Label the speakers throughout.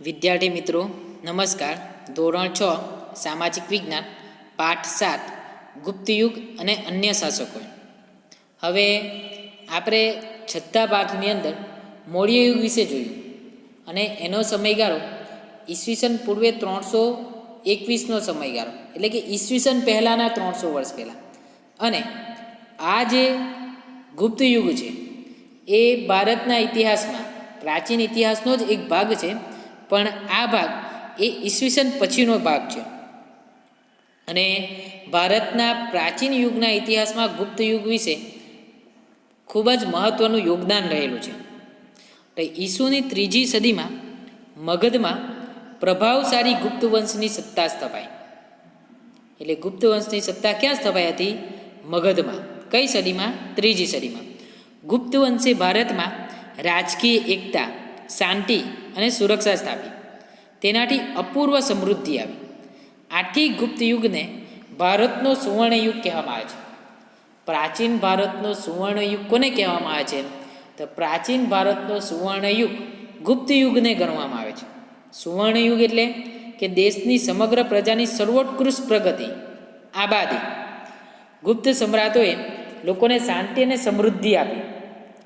Speaker 1: વિદ્યાર્થી મિત્રો, નમસ્કાર. ધોરણ છ, સામાજિક વિજ્ઞાન, પાઠ સાત, ગુપ્તયુગ અને અન્ય શાસકો હવે આપણે છઠ્ઠા પાઠની અંદર મૌર્ય યુગ વિશે જોયું અને એનો સમયગાળો ઈસવીસન પૂર્વે ત્રણસો એકવીસનો સમયગાળો, એટલે કે ઈસવીસન પહેલાંના ત્રણસો વર્ષ પહેલાં. અને આ જે ગુપ્ત યુગ છે, એ ભારતના ઇતિહાસમાં પ્રાચીન ઇતિહાસનો જ એક ભાગ છે. પણ આ ભાગ એ ઈસવીસન પછીનો ભાગ છે. અને ભારતના પ્રાચીન યુગના ઇતિહાસમાં ગુપ્ત યુગ વિશે ખૂબ જ મહત્ત્વનું યોગદાન રહેલું છે. તો ઈસુની ત્રીજી સદીમાં મગધમાં પ્રભાવશાળી ગુપ્ત વંશની સત્તા સ્થપાઈ. એટલે ગુપ્ત વંશની સત્તા ક્યાં સ્થપાઈ હતી? મગધમાં. કઈ સદીમાં? ત્રીજી સદીમાં. ગુપ્ત વંશે ભારતમાં રાજકીય એકતા શાંતિ અને સુરક્ષા સ્થાપી. તેનાથી અપૂર્વ સમૃદ્ધિ આવી. આથી ગુપ્ત યુગને ભારતનો સુવર્ણ યુગ કહેવામાં આવે છે. પ્રાચીન ભારતનો સુવર્ણ યુગ કોને કહેવામાં આવે છે? તો પ્રાચીન ભારતનો સુવર્ણ યુગ ગુપ્ત યુગને ગણવામાં આવે છે. સુવર્ણ યુગ એટલે કે દેશની સમગ્ર પ્રજાની સર્વોત્કૃષ્ટ પ્રગતિ, આબાદી. ગુપ્ત સમ્રાટોએ લોકોને શાંતિ અને સમૃદ્ધિ આપી,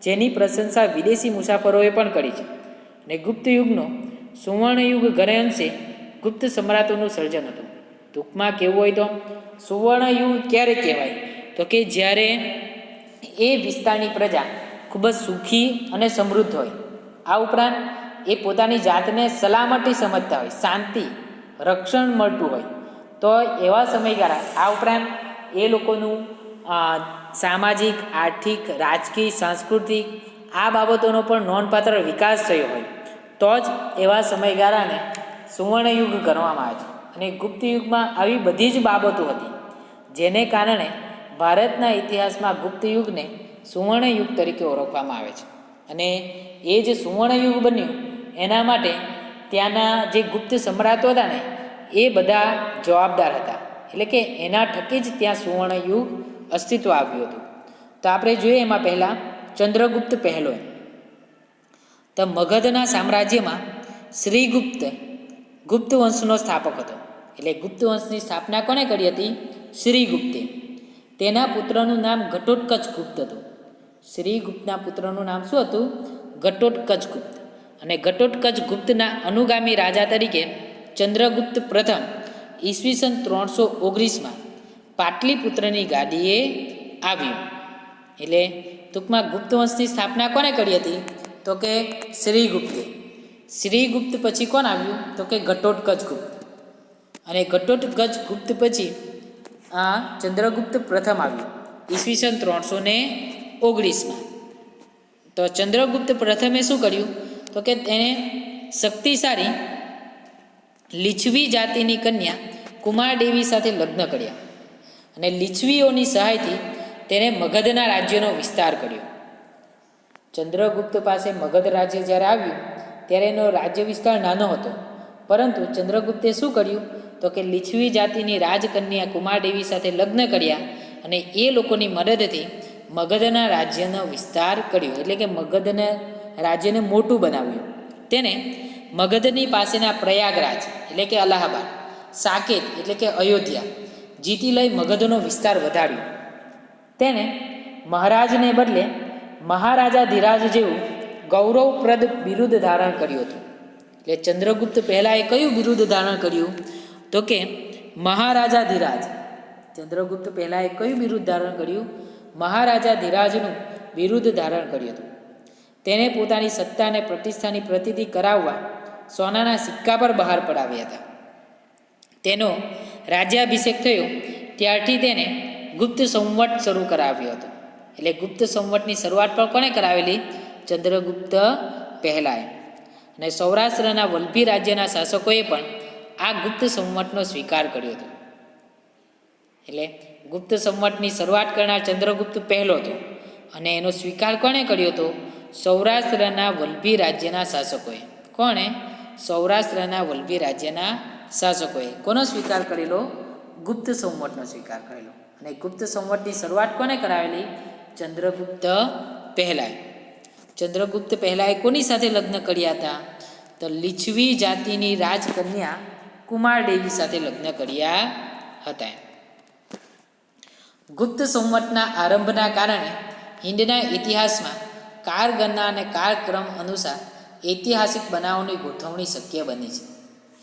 Speaker 1: જેની પ્રશંસા વિદેશી મુસાફરોએ પણ કરી છે. અને ગુપ્ત યુગનો સુવર્ણ યુગ ઘરે અંશે ગુપ્ત સમ્રાટોનું સર્જન હતું. ટૂંકમાં કહેવું હોય તો સુવર્ણ યુગ ક્યારે કહેવાય? તો કે જ્યારે એ વિસ્તારની પ્રજા ખૂબ જ સુખી અને સમૃદ્ધ હોય. આ ઉપરાંત એ પોતાની જાતને સલામતી સમજતા હોય, શાંતિ, રક્ષણ મળતું હોય. તો એવા સમયગાળા, આ ઉપરાંત એ લોકોનું સામાજિક, આર્થિક, રાજકીય, સાંસ્કૃતિક આ બાબતોનો પણ નોંધપાત્ર વિકાસ થયો હોય. તો જ એવા સમયગાળાને સુવર્ણયુગ ગણવામાં આવે છે અને ગુપ્ત યુગમાં આવી બધી જ બાબતો હતી, જેને કારણે ભારતના ઇતિહાસમાં ગુપ્ત યુગને સુવર્ણયુગ તરીકે ઓળખવામાં આવે છે. અને એ જે સુવર્ણયુગ બન્યું, એના માટે ત્યાંના જે ગુપ્ત સમ્રાટો હતા ને, એ બધા જવાબદાર હતા. એટલે કે એના ઠકી જ ત્યાં સુવર્ણયુગ અસ્તિત્વ આવ્યું હતું. તો આપણે જોઈએ એમાં પહેલાં ચંદ્રગુપ્ત પહેલો તો મગધના સામ્રાજ્યમાં શ્રીગુપ્ત ગુપ્ત વંશનો સ્થાપક હતો. એટલે ગુપ્ત વંશની સ્થાપના કોણે કરી હતી? શ્રીગુપ્તે. તેના પુત્રનું નામ ઘટોત્કચ ગુપ્ત હતું. શ્રીગુપ્તના પુત્રનું નામ શું હતું? ઘટોત્કચ ગુપ્ત. અને ઘટોત્કચ ગુપ્તના અનુગામી રાજા તરીકે ચંદ્રગુપ્ત પ્રથમ ઈસવીસન ત્રણસો ઓગણીસમાં પાટલીપુત્રની ગાદીએ આવ્યું. એટલે ટૂંકમાં ગુપ્ત વંશની સ્થાપના કોને કરી હતી? તો કે શ્રીગુપ્તે. શ્રીગુપ્ત પછી કોણ આવ્યું? તો કે ઘટોત્કચ ગુપ્ત અને ઘટોત્કચ ગુપ્ત પછી આ ચંદ્રગુપ્ત પ્રથમ આવ્યું. ઈસવીસન ત્રણસો ને ઓગણીસમાં. તો ચંદ્રગુપ્ત પ્રથમે શું કર્યું? તો કે તેણે શક્તિશાળી લીછવી જાતિની કન્યા કુમારદેવી સાથે લગ્ન કર્યા. અને લીછવીઓની સહાયથી તેણે મગધના રાજ્યનો વિસ્તાર કર્યો. ચંદ્રગુપ્ત પાસે મગધ રાજ્ય જ્યારે આવ્યું, ત્યારે એનો રાજ્ય વિસ્તાર નાનો હતો. પરંતુ ચંદ્રગુપ્તે શું કર્યું? તો કે લીછવી જાતિની રાજકન્યા કુમારદેવી સાથે લગ્ન કર્યા અને એ લોકોની મદદથી મગધના રાજ્યનો વિસ્તાર કર્યો. એટલે કે મગધના રાજ્યને મોટું બનાવ્યું. તેને મગધની પાસેના પ્રયાગરાજ, એટલે કે અલ્હાબાદ, સાકેત, એટલે કે અયોધ્યા જીતી લઈ મગધનો વિસ્તાર વધાર્યો. તેણે મહારાજને બદલે મહારાજા ધીરાજ જેવું ગૌરવપ્રદ બિરુદ ધારણ કર્યું હતું. એટલે ચંદ્રગુપ્ત પહેલાં એ કયું બિરુદ ધારણ કર્યું? તો કે મહારાજા ધીરાજ. ચંદ્રગુપ્ત પહેલાં એ કયું બિરુદ ધારણ કર્યું? મહારાજા ધીરાજનું બિરુદ ધારણ કર્યું હતું. તેને પોતાની સત્તા અને પ્રતિષ્ઠાની પ્રતિતિ કરાવવા સોનાના સિક્કા પર બહાર પડાવ્યા હતા. તેનો રાજ્યાભિષેક થયો. ત્યારથી તેને ગુપ્ત સંવટ શરૂ કરાવ્યો હતો. એટલે ગુપ્ત સંવટની શરૂઆત પણ કોણે કરાવેલી? ચંદ્રગુપ્ત પહેલાંએ. અને સૌરાષ્ટ્રના વલભી રાજ્યના શાસકોએ પણ આ ગુપ્ત સંવટનો સ્વીકાર કર્યો હતો. એટલે ગુપ્ત સંવટની શરૂઆત કરનાર ચંદ્રગુપ્ત પહેલો હતો. અને એનો સ્વીકાર કોણે કર્યો હતો? સૌરાષ્ટ્રના વલભી રાજ્યના શાસકોએ. કોણે? સૌરાષ્ટ્રના વલભી રાજ્યના શાસકોએ. કોનો સ્વીકાર કરેલો? ગુપ્ત સંવટનો સ્વીકાર કરેલો. અને ગુપ્ત સંવટની શરૂઆત કોને કરાવેલી? ચંદ્રગુપ્ત પહેલાએ ચંદ્રગુપ્ત પહેલાંએ કોની સાથે લગ્ન કર્યા હતા? તો લીછવી જાતિની રાજકન્યા કુમારદેવી સાથે લગ્ન કર્યા હતા. ગુપ્ત સંવતના આરંભના કારણે હિન્દના ઇતિહાસમાં કારગણના અને કાળક્રમ અનુસાર ઐતિહાસિક બનાવોની ગોઠવણી શક્ય બની છે.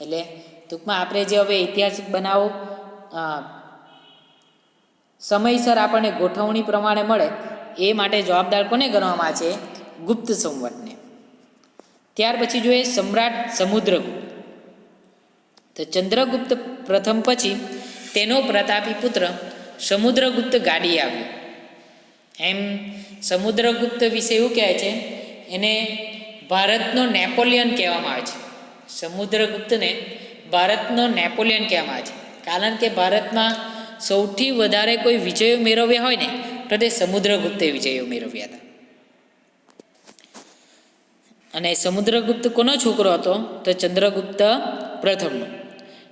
Speaker 1: એટલે ટૂંકમાં આપણે જે હવે ઐતિહાસિક બનાવો સમયસર આપણને ગોઠવણી પ્રમાણે મળે, એ માટે જવાબદાર કોને ગણવામાં છે? ગુપ્ત સંવતને. ત્યાર પછી જોઈએ સમ્રાટ સમુદ્રગુપ્ત. તો ચંદ્રગુપ્ત પ્રથમ પછી તેનો પ્રતાપી પુત્ર સમુદ્રગુપ્ત ગાડી આવ્યો. એમ સમુદ્રગુપ્ત વિશે એવું કહે છે, એને ભારતનો નેપોલિયન કહેવામાં આવે છે. સમુદ્રગુપ્તને ભારતનો નેપોલિયન કહેવામાં આવે છે. કારણ કે ભારતમાં સૌથી વધારે કોઈ વિજયો મેળવ્યા હોય ને, તો તે સમુદ્રગુપ્તે વિજયો મેળવ્યા હતા. અને સમુદ્રગુપ્ત કોનો છોકરો હતો? તો ચંદ્રગુપ્ત પ્રથમનો.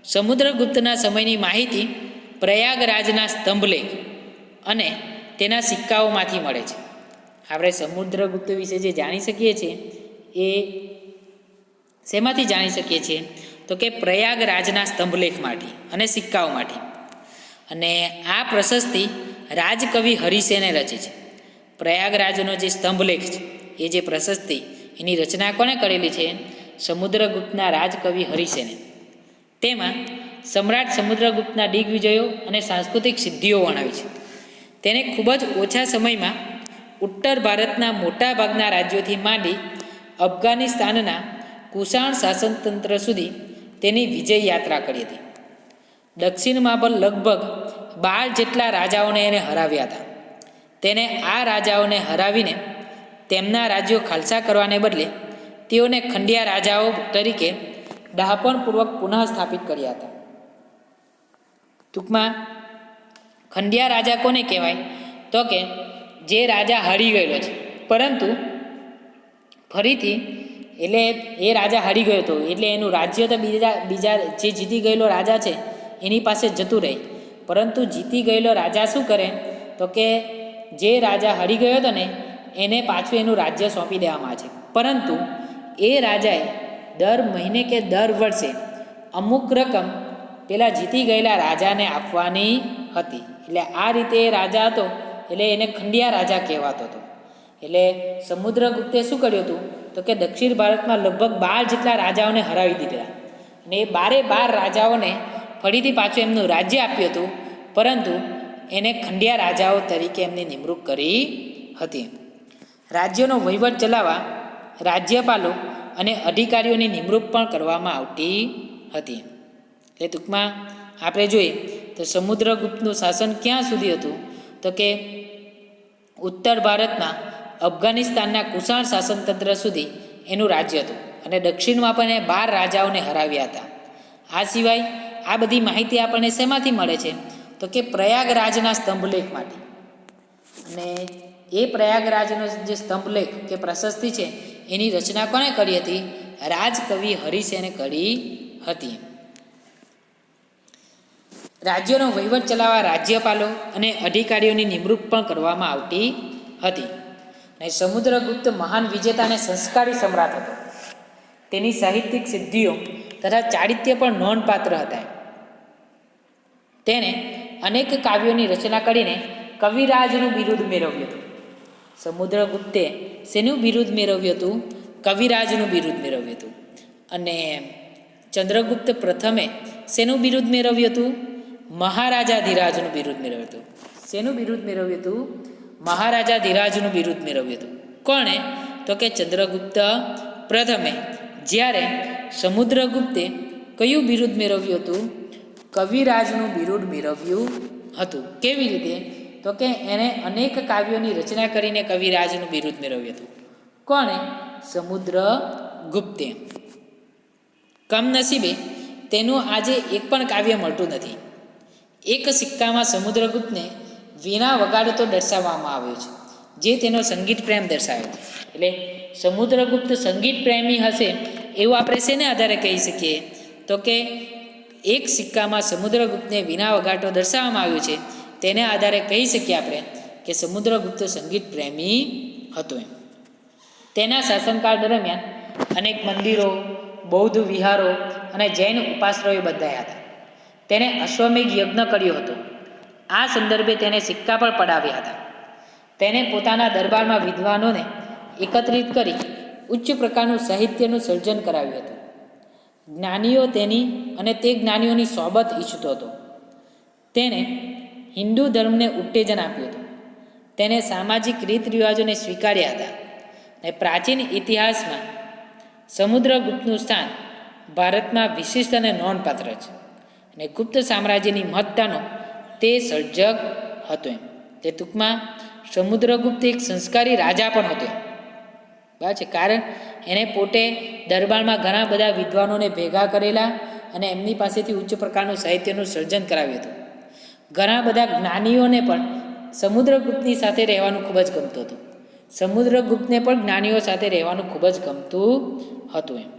Speaker 1: સમુદ્રગુપ્તના સમયની માહિતી પ્રયાગરાજના સ્તંભલેખ અને તેના સિક્કાઓમાંથી મળે છે. આપણે સમુદ્રગુપ્ત વિશે જે જાણી શકીએ છીએ, એ શેમાંથી જાણી શકીએ છીએ? તો કે પ્રયાગરાજના સ્તંભલેખમાંથી અને સિક્કાઓમાંથી. અને આ પ્રશસ્તિ રાજકવિ હરિસેને રચી છે. પ્રયાગરાજનો જે સ્તંભલેખ છે, એ જે પ્રશસ્તિ, એની રચના કોણે કરેલી છે? સમુદ્રગુપ્તના રાજકવિ હરિસેને. તેમાં સમ્રાટ સમુદ્રગુપ્તના દિગ્વિજયો અને સાંસ્કૃતિક સિદ્ધિઓ વર્ણવી છે. તેને ખૂબ જ ઓછા સમયમાં ઉત્તર ભારતના મોટા ભાગના રાજ્યોથી માંડી અફઘાનિસ્તાનના કુષાણ શાસનતંત્ર સુધી તેની વિજય યાત્રા કરી હતી. દક્ષિણમાં પણ લગભગ બાર જેટલા રાજાઓને એને હરાવ્યા હતા. તેને આ રાજાઓને હરાવીને તેમના રાજ્યો ખાલસા કરવાને બદલે તેઓને ખંડિયા રાજાઓ તરીકે ડહાપણપૂર્વક પુનઃ સ્થાપિત કર્યા હતા. ટૂંકમાં ખંડિયા રાજા કોને કહેવાય? તો કે જે રાજા હારી ગયેલો છે. પરંતુ ફરીથી એટલે એ રાજા હારી ગયો હતો. એટલે એનું રાજ્ય તો બીજા બીજા જે જીતી ગયેલો રાજા છે એની પાસે જતું રહે. પરંતુ જીતી ગયેલો રાજા શું કરે? તો કે જે રાજા હરી ગયો હતો ને, એને પાછું એનું રાજ્ય સોંપી દેવામાં આવે છે. પરંતુ એ રાજાએ દર મહિને કે દર વર્ષે અમુક રકમ પેલા જીતી ગયેલા રાજાને આપવાની હતી. એટલે આ રીતે એ રાજા હતો, એટલે એને ખંડિયા રાજા કહેવાતો હતો. એટલે સમુદ્રગુપ્તે શું કર્યું હતું? તો કે દક્ષિણ ભારતમાં લગભગ બાર જેટલા રાજાઓને હરાવી દીધા અને એ બારે બાર રાજાઓને ફરીથી પાછું એમનું રાજ્ય આપ્યું હતું. પરંતુ એને ખંડિયા રાજાઓ તરીકે એમની નિમણૂક કરી હતી. રાજ્યનો વહીવટ ચલાવવા રાજ્યપાલો અને અધિકારીઓની નિમણૂક પણ કરવામાં આવતી હતી. એટલે ટૂંકમાં આપણે જોઈએ તો સમુદ્રગુપ્તનું શાસન ક્યાં સુધી હતું? તો કે ઉત્તર ભારતના અફઘાનિસ્તાનના કુષાણ શાસનતંત્ર સુધી એનું રાજ્ય હતું. અને દક્ષિણમાં પણ એ બાર રાજાઓને હરાવ્યા હતા. આ સિવાય આ બધી માહિતી આપણને શેમાંથી મળે છે? તો કે પ્રયાગરાજના સ્તંભલેખમાંથી અને એ પ્રયાગરાજનો જે સ્તંભલેખ કે પ્રશસ્તિ છે, એની રચના કોણે કરી હતી? રાજકવિ હરિસેને કરી હતી. રાજ્યનો વહીવટ ચલાવવા રાજ્યપાલો અને અધિકારીઓની નિમણૂક પણ કરવામાં આવતી હતી. અને સમુદ્રગુપ્ત મહાન વિજેતા અને સંસ્કારી સમ્રાટ હતો. તેની સાહિત્યિક સિદ્ધિઓ તથા ચારિત્ય પણ નોંધપાત્ર હતા. તેણે અનેક કાવ્યોની રચના કરીને કવિરાજનું બિરુદ મેળવ્યું હતું. સમુદ્રગુપ્તે શેનું બિરુદ મેળવ્યું હતું? કવિરાજનું બિરુદ મેળવ્યું હતું. અને ચંદ્રગુપ્ત પ્રથમે શેનું બિરુદ મેળવ્યું હતું? મહારાજા ધીરાજનું બિરુદ મેળવ્યું હતું. શેનું બિરુદ મેળવ્યું હતું? મહારાજા ધીરાજનું બિરુદ મેળવ્યું હતું. કોણે? તો કે ચંદ્રગુપ્ત પ્રથમે જ્યારે સમુદ્રગુપ્તે કયું બિરુદ મેળવ્યું હતું? કવિરાજનું બિરુદ મેળવ્યું હતું. કેવી રીતે? તો કે એણે અનેક કાવ્યોની રચના કરીને કવિરાજનું બિરુદ મેળવ્યું હતું. કોણે? સમુદ્ર ગુપ્તે. કમનસીબે તેનું આજે એક પણ કાવ્ય મળતું નથી. એક સિક્કામાં સમુદ્રગુપ્તને વીણા વગાડતો દર્શાવવામાં આવ્યો છે, જે તેનો સંગીત પ્રેમ દર્શાવે છે. એટલે સમુદ્રગુપ્ત સંગીત પ્રેમી હશે એવું આપણે શેને આધારે કહી શકીએ? તો કે એક સિક્કામાં સમુદ્રગુપ્તને વિના વગાટો દર્શાવવામાં આવ્યું છે. તેને આધારે કહી શકીએ આપણે કે સમુદ્રગુપ્ત સંગીત પ્રેમી હતો એમ. તેના શાસનકાળ દરમિયાન અનેક મંદિરો, બૌદ્ધ વિહારો અને જૈન ઉપાશ્રયો બંધાયા હતા. તેણે અશ્વમેઘ યજ્ઞ કર્યો હતો. આ સંદર્ભે તેને સિક્કા પણ પડાવ્યા હતા. તેને પોતાના દરબારમાં વિદ્વાનોને એકત્રિત કરી ઉચ્ચ પ્રકારનું સાહિત્યનું સર્જન કરાવ્યું હતું. જ્ઞાનીઓ તેની અને તે જ્ઞાનીઓની સોબત ઈચ્છતો હતો. તેણે હિન્દુ ધર્મને ઉત્તેજન આપ્યું હતું. તેને સામાજિક રીત રિવાજોને સ્વીકાર્યા હતા અને પ્રાચીન ઇતિહાસમાં સમુદ્રગુપ્તનું સ્થાન ભારતમાં વિશિષ્ટ અને નોંધપાત્ર છે અને ગુપ્ત સામ્રાજ્યની મહત્તાનો તે સર્જક હતો એમ. તે ટૂંકમાં સમુદ્રગુપ્ત એક સંસ્કારી રાજા પણ હતો બરાબર છે. કારણ એણે પોતે દરબારમાં ઘણા બધા વિદ્વાનોને ભેગા કરેલા અને એમની પાસેથી ઉચ્ચ પ્રકારનું સાહિત્યનું સર્જન કરાવ્યું હતું. ઘણા બધા જ્ઞાનીઓને પણ સમુદ્રગુપ્તની સાથે રહેવાનું ખૂબ જ ગમતું હતું. સમુદ્રગુપ્તને પણ જ્ઞાનીઓ સાથે રહેવાનું ખૂબ જ ગમતું હતું એમ.